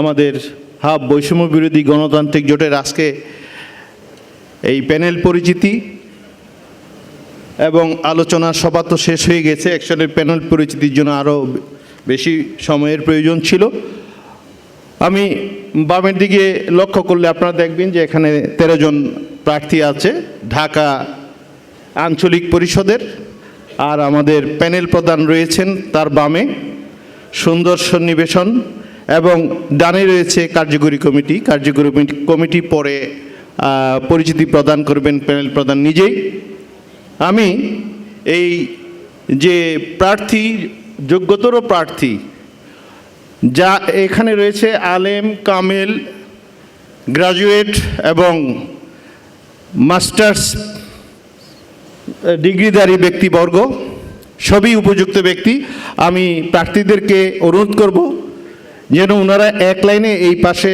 আমাদের হাব বৈষম্য বিরোধী গণতান্ত্রিক জোটের আজকে এই প্যানেল পরিচিতি এবং আলোচনা সভা তো শেষ হয়ে গেছে। একসাথে প্যানেল পরিচিতির জন্য আরও বেশি সময়ের প্রয়োজন ছিল। আমি বামের দিকে লক্ষ্য করলে আপনারা দেখবেন যে এখানে তেরো জন প্রার্থী আছে, ঢাকা আঞ্চলিক পরিষদের। আর আমাদের প্যানেল প্রধান রয়েছেন তার বামে সুন্দর সন্নিবেশন। এবং ডানে রয়েছে কার্যকরী কমিটি। কার্যকরী কমিটি- পরে পরিচিতি প্রদান করবেন, প্যানেল প্রধান নিজেই। আমি এই যে প্রার্থী, যোগ্যতর প্রার্থী, যা এখানে রয়েছে আলেম কামেল, গ্রাজুয়েট এবং মাস্টার্স, ডিগ্রিধারী ব্যক্তিবর্গ, সবই উপযুক্ত ব্যক্তি। আমি প্রার্থীদেরকে অনুরোধ করব যেন ওনারা এক লাইনে এই পাশে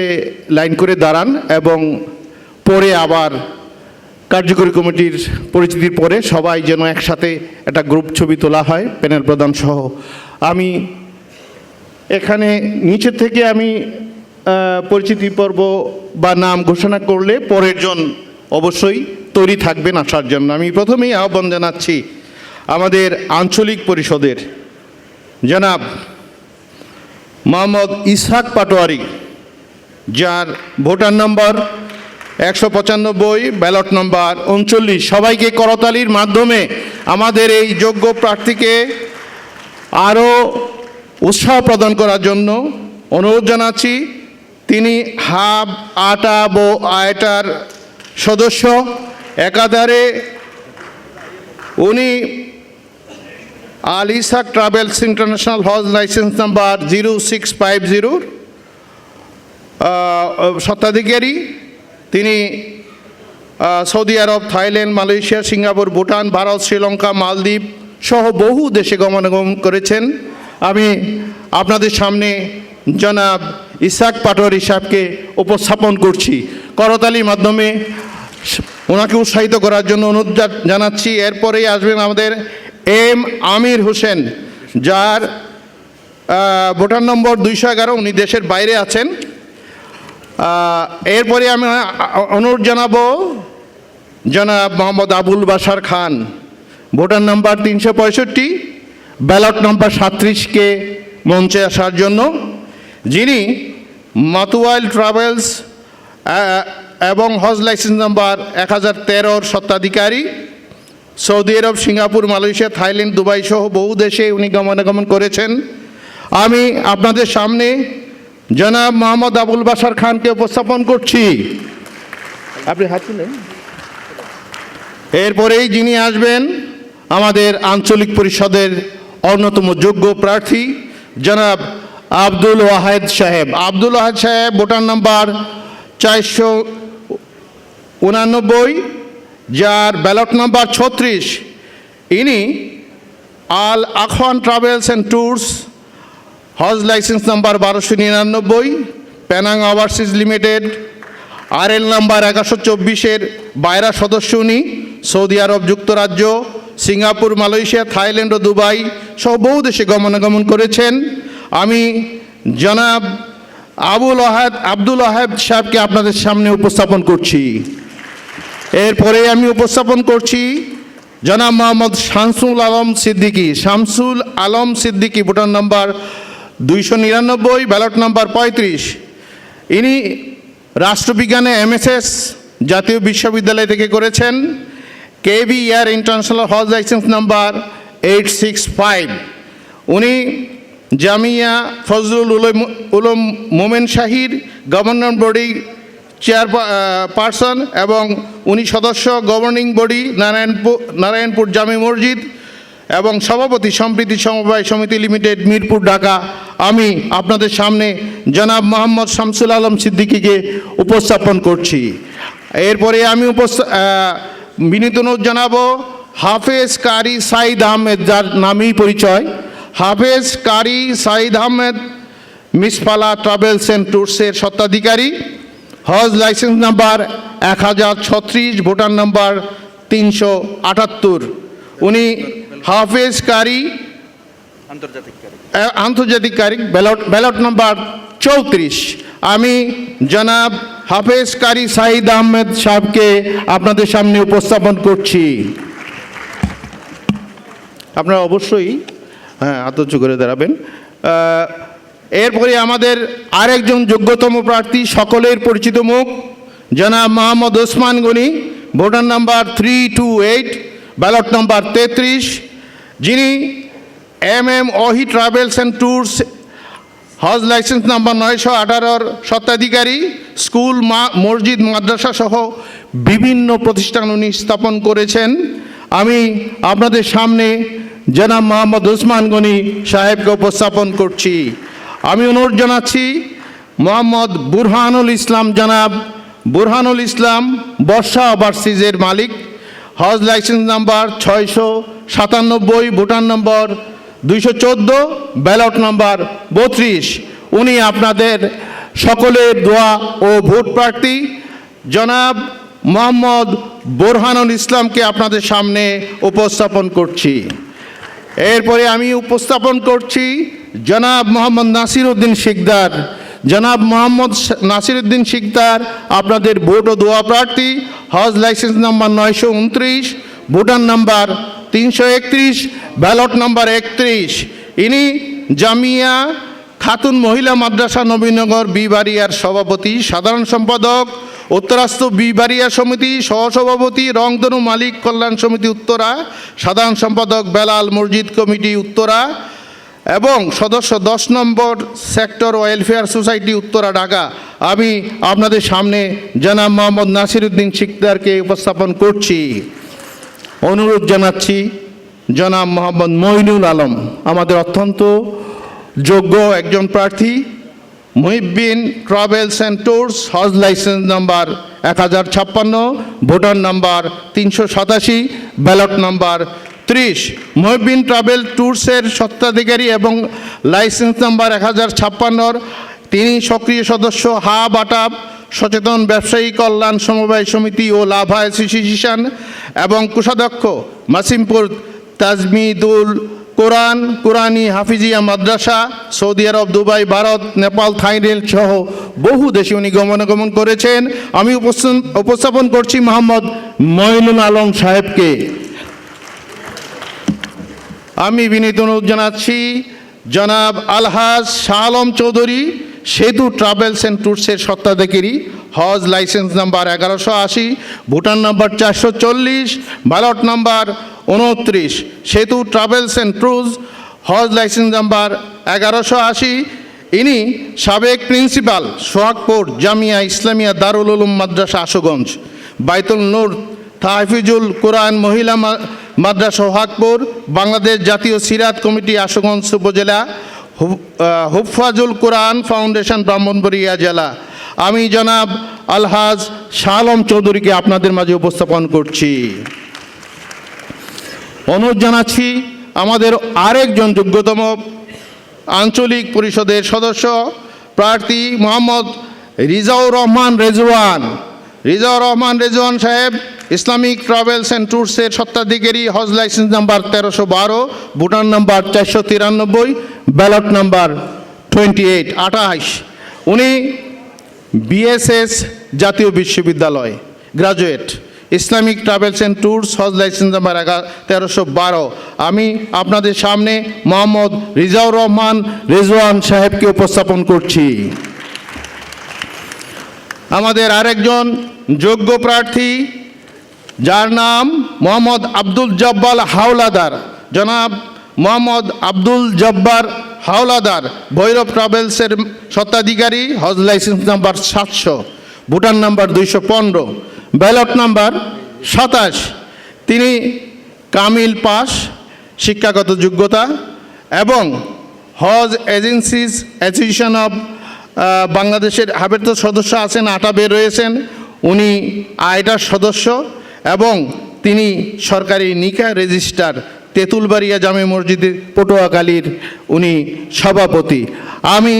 লাইন করে দাঁড়ান এবং পরে আবার কার্যকরী কমিটির পরিচিতির পরে সবাই যেন একসাথে একটা গ্রুপ ছবি তোলা হয়, প্যানেল প্রধান সহ। আমি এখানে নিচে থেকে আমি পরিচিতি পর্ব বা নাম ঘোষণা করলে পরের জন অবশ্যই তৈরি থাকবেন আসার জন্য। আমি প্রথমেই আহ্বান জানাচ্ছি আমাদের আঞ্চলিক পরিষদের। জনাব মোহাম্মদ ইসহাক পাটোয়ারি, যার ভোটার নম্বর একশো পঁচানব্বই, ব্যালট নম্বর উনচল্লিশ। সবাইকে করতালির মাধ্যমে আমাদের এই যোগ্য প্রার্থীকে আরও উৎসাহ প্রদান করার জন্য অনুরোধ জানাচ্ছি। তিনি হাব, আটা, বো, আয়টার সদস্য। একাধারে উনি আল ইসাক ট্রাভেলস ইন্টারন্যাশনাল হজ licence number zero six five জিরোর স্বত্বাধিকারী, তিনি সৌদি আরব, Thailand, Malaysia, Singapore, Bhutan, Bharat, Sri Lanka, মালদ্বীপ সহ বহু দেশে গমনাগমন করেছেন। আমি আপনাদের সামনে জনাব ইসাক পাটোয়ারি সাহেবকে উপস্থাপন করছি। করতালির মাধ্যমে ওনাকে উৎসাহিত করার জন্য অনুরোধ জানাচ্ছি। এরপরেই আসবেন আমাদের এম আমির হোসেন, যার ভোটার নম্বর দুইশো এগারো, উনি দেশের বাইরে আছেন। এরপরে আমি অনুরোধ জানাব জনাব মোহাম্মদ আবুল বাসার খান, ভোটার নাম্বার তিনশো পঁয়ষট্টি, ব্যালট নাম্বার সাঁত্রিশকে মঞ্চে আসার জন্য। যিনি মাতুয়াইল ট্রাভেলস এবং হজ লাইসেন্স নাম্বার এক হাজার তেরোর সত্ত্বাধিকারী Saudi Arab Singapore Malaysia Thailand Dubai সহ বহু দেশে উনি গমনাগমন করেছেন। আমি আপনাদের সামনে জনাব মোহাম্মদ আবুল বাসার খানকে উপস্থাপন করছি। আপনি হাত তুলেন। এরপরেই যিনি আসবেন আমাদের আঞ্চলিক পরিষদের অন্যতম যোগ্য প্রার্থী জনাব আব্দুল ওয়াহেদ সাহেব। আব্দুল ওয়াহেদ সাহেব ভোটার নাম্বার চারশো উনানব্বই যার ব্যালট নাম্বার ছত্রিশ। ইনি Al Akhwan travels and tours, Hodge licence number বারোশো নিরানব্বই Penang overseas limited R L number এগারোশো চব্বিশের বাইরা সদস্য উনি, সৌদি আরব যুক্তরাজ্য, সিঙ্গাপুর, মালয়েশিয়া, থাইল্যান্ড ও দুবাই সহ বহু দেশে গমনাগমন করেছেন। আমি জনাব আবুল আহাদ আব্দুল আহাদ সাহেবকে আপনাদের সামনে উপস্থাপন করছি। এরপরে আমি উপস্থাপন করছি জনাব মোহাম্মদ শামসুল আলম সিদ্দিকী। শামসুল আলম সিদ্দিকী, ভোটার নাম্বার দুইশো নিরানব্বই, ব্যালট নাম্বার পঁয়ত্রিশ। ইনি রাষ্ট্রবিজ্ঞানে এমএসএস জাতীয় বিশ্ববিদ্যালয় থেকে করেছেন। কেবি ইয়ার ইন্টারন্যাশনাল হজ licence number eight six five. উনি Jamia Fazlul Ulum Ulum Momen Shahir governor body chairperson এবং উনি সদস্য গভর্নিং বডি নারায়ণপুর নারায়ণপুর জামি মসজিদ এবং সভাপতি সম্প্রীতি সমবায় সমিতি লিমিটেড মিরপুর, ঢাকা। আমি আপনাদের সামনে জনাব মোহাম্মদ শামসুল আলম সিদ্দিকিকে উপস্থাপন করছি। এরপরে আমি বিনীত অনুরোধ জানাব, হাফেজ কারি সাইদ আহমেদ, যার নামেই পরিচয়। হাফেজ কারি সাইদ আহমেদ মিসফালা ট্রাভেলস অ্যান্ড ট্যুরসের স্বত্বাধিকারী। হজ লাইসেন্স নাম্বার এক হাজার ছত্রিশ ভোটার নাম্বার তিনশো আটাত্তর। উনি হাফেজ কারি আন্তর্জাতিক তারিখ ব্যালট ব্যালট নাম্বার চৌত্রিশ। আমি জনাব হাফেজ কারি সাইদ আহমেদ সাহেবকে আপনাদের সামনে উপস্থাপন করছি। আপনারা অবশ্যই হ্যাঁ আতর্য করে দাঁড়াবেন। এরপরে আমাদের আরেকজন যোগ্যতম প্রার্থী, সকলের পরিচিত মুখ, জনাব Mohammad Osman Gani, voter number three two eight ballot number তেত্রিশ, যিনি M M Ohi travels and tours Hodge licence number নয়শো আঠারোর স্বত্বাধিকারী, স্কুল, মা, মসজিদ, মাদ্রাসা সহ বিভিন্ন প্রতিষ্ঠান উনি স্থাপন করেছেন। আমি আপনাদের সামনে জনাব মোহাম্মদ ওসমান গনি সাহেবকে উপস্থাপন করছি। আমি অনুরোধ জানাচ্ছি মোহাম্মদ বুরহানুল ইসলাম জনাব। বুরহানুল ইসলাম বর্ষা ওভারসিজের মালিক। হজ লাইসেন্স নাম্বার ছয়শো সাতানব্বই, ভুটান নম্বর দুইশো চোদ্দ, ব্যালট নাম্বার বত্রিশ। উনি আপনাদের সকলের দোয়া ও ভোট প্রার্থী। জনাব মোহাম্মদ বোরহানুল ইসলামকে আপনাদের সামনে উপস্থাপন করছি। এরপরে আমি উপস্থাপন করছি জনাব মোহাম্মদ নাসির উদ্দিন শিকদার। জনাব মোহাম্মদ নাসির উদ্দিন শিকদার, আপনাদের ভোট ও দোয়া প্রার্থী, হজ লাইসেন্স নাম্বার নয়শো উনত্রিশ ভুটান নাম্বার তিনশো একত্রিশ, ব্যালট নাম্বার একত্রিশ। ইনি জামিয়া খাতুন মহিলা মাদ্রাসা নবীনগর বিবাড়িয়ার সভাপতি, সাধারণ সম্পাদক উত্তরাস্ত বিবাড়িয়া সমিতি সহসভাপতি, রংধনু মালিক কল্যাণ সমিতি উত্তরা, সাধারণ সম্পাদক বেলাল মসজিদ কমিটি উত্তরা এবং সদস্য দশ নম্বর sector welfare society Uttara, Dhaka. আমি আপনাদের সামনে জনাব মোহাম্মদ নাসির উদ্দিন শিকদারকে উপস্থাপন করছি। অনুরোধ জানাচ্ছি জনাব মোহাম্মদ মইনুল আলম, আমাদের অত্যন্ত যোগ্য একজন প্রার্থী মহিবিন ট্রাভেলস অ্যান্ড ট্যুরস, হজ লাইসেন্স নাম্বার এক হাজার ছাপ্পান্ন, ভোটার নাম্বার তিনশো সাতাশি, ব্যালট নাম্বার ত্রিশ। মহিবিন ট্রাভেল ট্যুরসের স্বত্বাধিকারী এবং লাইসেন্স নাম্বার এক হাজার ছাপ্পান্নর। তিনি সক্রিয় সদস্য হা বাটাব সচেতন ব্যবসায়ী কল্যাণ সমবায় সমিতি ও লাভা অ্যাসোসিয়েশন এবং কোষাধ্যক্ষ মাসিমপুর তাজমিদুল কোরআন, কোরআনী হাফিজিয়া মাদ্রাসা, সৌদি আরব, দুবাই, ভারত, নেপাল থাইল্যান্ড সহ বহু দেশে উনি গমনাগমন করেছেন। আমি উপস্থাপন করছি মোহাম্মদ মঈনুল আলম সাহেবকে। আমি বিনীত অনুরোধ জানাচ্ছি জনাব আলহাজ শাহ আলম চৌধুরী সেতু ট্রাভেলস অ্যান্ড ট্যুরসের সত্ত্বাধিকারী, হজ লাইসেন্স নাম্বার এগারোশো আশি, ভুটান নাম্বার চারশো চল্লিশ ব্যালট নাম্বার উনত্রিশ সেতু ট্রাভেলস অ্যান্ড ট্যুরস, হজ লাইসেন্স নাম্বার এগারোশো আশি। ইনি সাবেক প্রিন্সিপাল সোহাগপুর জামিয়া ইসলামিয়া দারুল উলুম মাদ্রাসা আশুগঞ্জ, বাইতুল নূর, তাহফিজুল কোরআন মহিলা মাদ্রাসা সোহাগপুর বাংলাদেশ জাতীয় সিরাত কমিটি আশুগঞ্জ উপজেলা হুফাজুল কোরআন ফাউন্ডেশন ব্রাহ্মণবাড়িয়া জেলা। আমি জনাব আলহাজ শালম চৌধুরীকে আপনাদের মাঝে উপস্থাপন করছি। অনুরোধ জানাচ্ছি আমাদের আরেকজন যোগ্যতম আঞ্চলিক পরিষদের সদস্য, প্রার্থী মোহাম্মদ রিজাউর রহমান রেজওয়ান। রিজাউর রহমান রেজওয়ান সাহেব ইসলামিক ট্রাভেলস অ্যান্ড ট্যুরসের সত্ত্বাধিকারী হজ লাইসেন্স নাম্বার তেরোশো বারো, ভুটান নাম্বার চারশো তিরানব্বই, ব্যালট নাম্বার টোয়েন্টি এইট, আঠাশ। উনি বিএসএস জাতীয় বিশ্ববিদ্যালয়, graduate. Islamic travels and tours, Hodge licence number তেরোশো বারো। আমি আপনাদের সামনে মোহাম্মদ রিজাউর রহমান রেজওয়ান সাহেবকে উপস্থাপন করছি। আমাদের আরেকজন যোগ্য প্রার্থী যার নাম মোহাম্মদ আব্দুল জব্বাল হাওলাদার। জনাব মোহাম্মদ আব্দুল জব্বার হাওলাদার, ভৈরব ট্রাভেলসের স্বত্বাধিকারী, হজ লাইসেন্স নাম্বার সাতশো, ভুটান নাম্বার দুইশো পনেরো, ব্যালট নাম্বার সাতাশ। তিনি কামিল পাস, শিক্ষাগত যোগ্যতা এবং হজ এজেন্সিস অ্যাসোসিয়েশন অফ বাংলাদেশের হাবের তো সদস্য আছেন, আটা বের রয়েছেন উনি আয়টার সদস্য। এবং তিনি সরকারি নিকা রেজিস্ট্রার তেঁতুলবাড়িয়া জামে মসজিদের পটুয়াখালীর উনি সভাপতি। আমি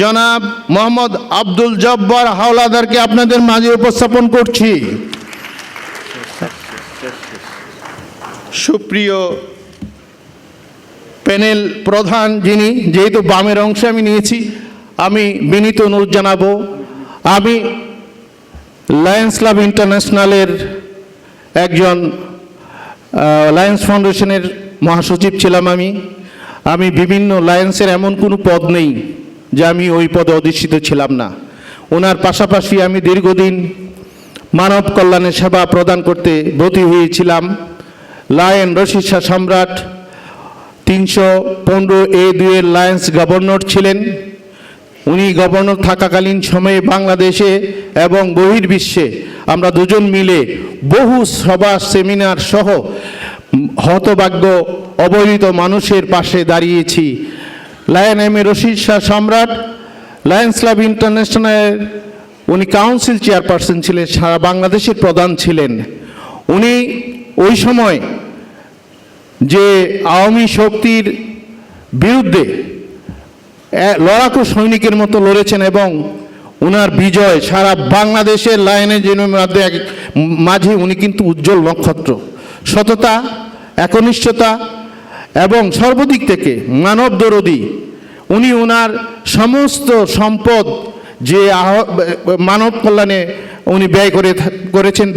জনাব মোহাম্মদ আব্দুল জব্বার হাওলাদারকে আপনাদের মাঝে উপস্থাপন করছি। সুপ্রিয় প্যানেল প্রধান যিনি, যেহেতু বামের অংশে আমি নিয়েছি, আমি বিনীত অনুরোধ জানাব। আমি লায়ন্স ক্লাব ইন্টারন্যাশনালের একজন লায়ন্স ফাউন্ডেশনের মহাসচিব ছিলাম আমি। আমি বিভিন্ন লায়ন্সের এমন কোনো পদ নেই যে আমি ওই পদে অধিষ্ঠিত ছিলাম না। ওনার পাশাপাশি আমি দীর্ঘদিন মানব কল্যাণের সেবা প্রদান করতে ব্রতী হয়েছিলাম। লায়ন রশিদ সম্রাট তিনশো পনেরো এ দুয়ের লায়ন্স গভর্নর ছিলেন। উনি গভর্নর থাকাকালীন সময়ে বাংলাদেশে এবং বহির্বিশ্বে আমরা দুজন মিলে বহু সভা সেমিনার সহ হতভাগ্য অবহেলিত মানুষের পাশে দাঁড়িয়েছি। Lion M A Rashid Shah Samrat, lions club ইন্টারন্যাশনালের উনি কাউন্সিল চেয়ারপারসন ছিলেন, সারা বাংলাদেশের প্রধান ছিলেন। উনি ওই সময় যে আওয়ামী শক্তির বিরুদ্ধে লড়াকু সৈনিকের মতো লড়েছেন এবং ওনার বিজয় সারা বাংলাদেশের লাইনে জন্য মাঝে উনি কিন্তু উজ্জ্বল নক্ষত্র। সততা, একনিষ্ঠতা এবং সর্বদিক থেকে মানব দরদি, উনি ওনার সমস্ত সম্পদ যে মানব কল্যাণে উনি ব্যয় করে করেছেন,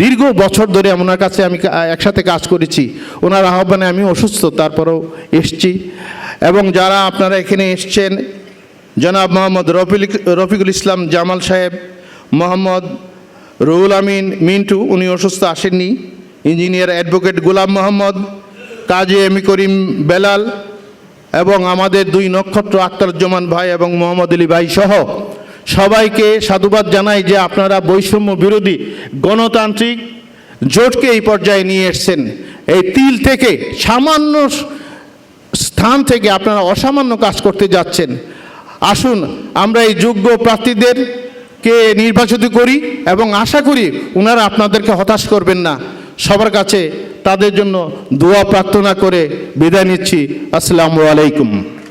দীর্ঘ বছর ধরে ওনার কাছে আমি একসাথে কাজ করেছি। ওনার আহ্বানে আমি অসুস্থ, তারপরেও এসছি। এবং যারা আপনারা এখানে এসছেন, জনাব মোহাম্মদ রফিল রফিকুল ইসলাম জামাল সাহেব, মোহাম্মদ রুহুল আমিন মিন্টু, উনি অসুস্থ আসেননি। ইঞ্জিনিয়ার অ্যাডভোকেট গোলাম মোহাম্মদ, কাজী এমি করিম বেলাল এবং আমাদের দুই নক্ষত্র আখতারুজ্জামান ভাই এবং মোহাম্মদ আলী ভাই সহ সবাইকে সাধুবাদ জানাই যে আপনারা বৈষম্য বিরোধী গণতান্ত্রিক জোটকে এই পর্যায়ে নিয়ে এসছেন। এই তিল থেকে সামান্য স্থান থেকে আপনারা অসামান্য কাজ করতে যাচ্ছেন। আসুন, আমরা এই যোগ্য প্রার্থীদেরকে নির্বাচিত করি এবং আশা করি ওনারা আপনাদেরকে হতাশ করবেন না। সবার কাছে তাদের জন্য দোয়া প্রার্থনা করে বিদায় নিচ্ছি। আসসালামু আলাইকুম।